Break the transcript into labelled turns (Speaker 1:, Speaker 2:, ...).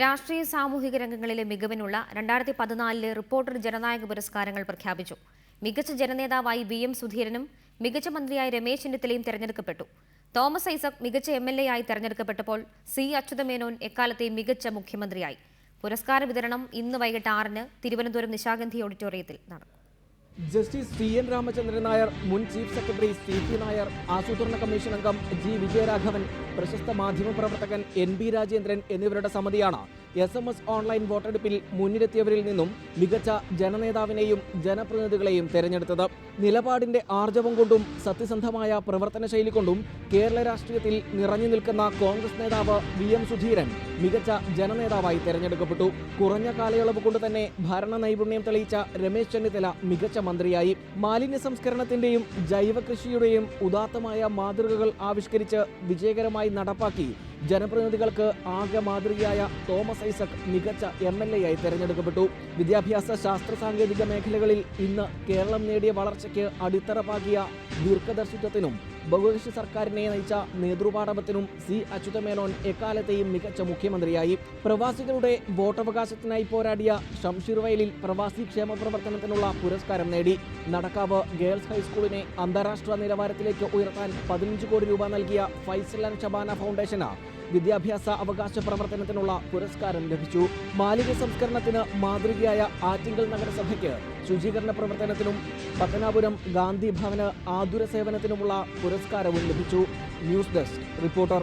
Speaker 1: രാഷ്ട്രീയ സാമൂഹിക രംഗങ്ങളിലെ മികവിനുള്ള രണ്ടായിരത്തി പതിനാലിലെ റിപ്പോർട്ടർ ജനനായക പുരസ്കാരങ്ങൾ പ്രഖ്യാപിച്ചു. മികച്ച ജനനേതാവായി വി എം സുധീരനും മികച്ച മന്ത്രിയായി രമേശ് ചെന്നിത്തലയും തെരഞ്ഞെടുക്കപ്പെട്ടു. തോമസ് ഐസക് മികച്ച എം എൽ എ ആയി തെരഞ്ഞെടുക്കപ്പെട്ടപ്പോൾ സി അച്യുതമേനോൻ എക്കാലത്തെ മികച്ച മുഖ്യമന്ത്രിയായി. പുരസ്കാര വിതരണം ഇന്ന് വൈകിട്ട് ആറിന് തിരുവനന്തപുരം നിശാഗന്ധി ഓഡിറ്റോറിയത്തിൽ നടക്കും.
Speaker 2: Justice C N Ramachandran Nair മുൻ chief secretary C P Nair ആസൂത്രണ കമ്മീഷൻ അംഗം ജി വിജയരാഘവൻ പ്രശസ്ത മാധ്യമപ്രവർത്തകൻ എൻ ബി രാജേന്ദ്രൻ എന്നിവരുടെ സമിതിയാണ് എസ് എം എസ് ഓൺലൈൻ വോട്ടെടുപ്പിൽ മുന്നിലെത്തിയവരിൽ നിന്നും മികച്ച ജനനേതാവിനെയും ജനപ്രതിനിധികളെയും തെരഞ്ഞെടുത്തത് നിലപാടിന്റെ ആർജവം കൊണ്ടും സത്യസന്ധമായ പ്രവർത്തന ശൈലി കൊണ്ടും കേരള രാഷ്ട്രീയത്തിൽ നിറഞ്ഞു നിൽക്കുന്ന കോൺഗ്രസ് നേതാവ് വി എം സുധീരൻ മികച്ച ജനനേതാവായി തെരഞ്ഞെടുക്കപ്പെട്ടു. കുറഞ്ഞ കാലയളവ് കൊണ്ട് തന്നെ ഭരണ നൈപുണ്യം തെളിയിച്ച രമേശ് ചെന്നിത്തല മികച്ച മന്ത്രിയായി. മാലിന്യ സംസ്കരണത്തിന്റെയും ജൈവ കൃഷിയുടെയും ഉദാത്തമായ മാതൃകകൾ ആവിഷ്കരിച്ച് വിജയകരമായി നടപ്പാക്കി ജനപ്രതിനിധികൾക്ക് ആകെ മാതൃകയായ തോമസ് ഐസക് മികച്ച എം എൽ എ ആയി തെരഞ്ഞെടുക്കപ്പെട്ടു. വിദ്യാഭ്യാസ ശാസ്ത്ര സാങ്കേതിക മേഖലകളിൽ ഇന്ന് കേരളം നേടിയ വളർച്ചയ്ക്ക് അടിത്തറ പാകിയ ദീർഘദർശിത്വത്തിനും ബഹുകക്ഷി സർക്കാരിനെ നയിച്ച നേതൃപാടവത്തിനും സി അച്യുതമേനോൻ എക്കാലത്തെയും മികച്ച മുഖ്യമന്ത്രിയായി. പ്രവാസികളുടെ വോട്ടവകാശത്തിനായി പോരാടിയ ഷംഷീർ വയലിൽ പ്രവാസി ക്ഷേമ പ്രവർത്തനത്തിനുള്ള പുരസ്കാരം നേടി. നടക്കാവ് ഗേൾസ് ഹൈസ്കൂളിനെ അന്താരാഷ്ട്ര നിലവാരത്തിലേക്ക് ഉയർത്താൻ പതിനഞ്ച് കോടി രൂപ നൽകിയ ഫൈസൽ ആൻഡ് ഷബാന ഫൗണ്ടേഷന് വിദ്യാഭ്യാസ അവകാശ പ്രവർത്തനത്തിനുള്ള പുരസ്കാരം ലഭിച്ചു. മാലിന്യ സംസ്കരണത്തിന് മാതൃകയായ ആറ്റിങ്കൽ നഗരസഭയ്ക്ക് ശുചീകരണ പ്രവർത്തനത്തിനും പത്തനാപുരം ഗാന്ധി ഭവന് ആതുര സേവനത്തിനുമുള്ള പുരസ്കാരവും ലഭിച്ചു. News desk reporter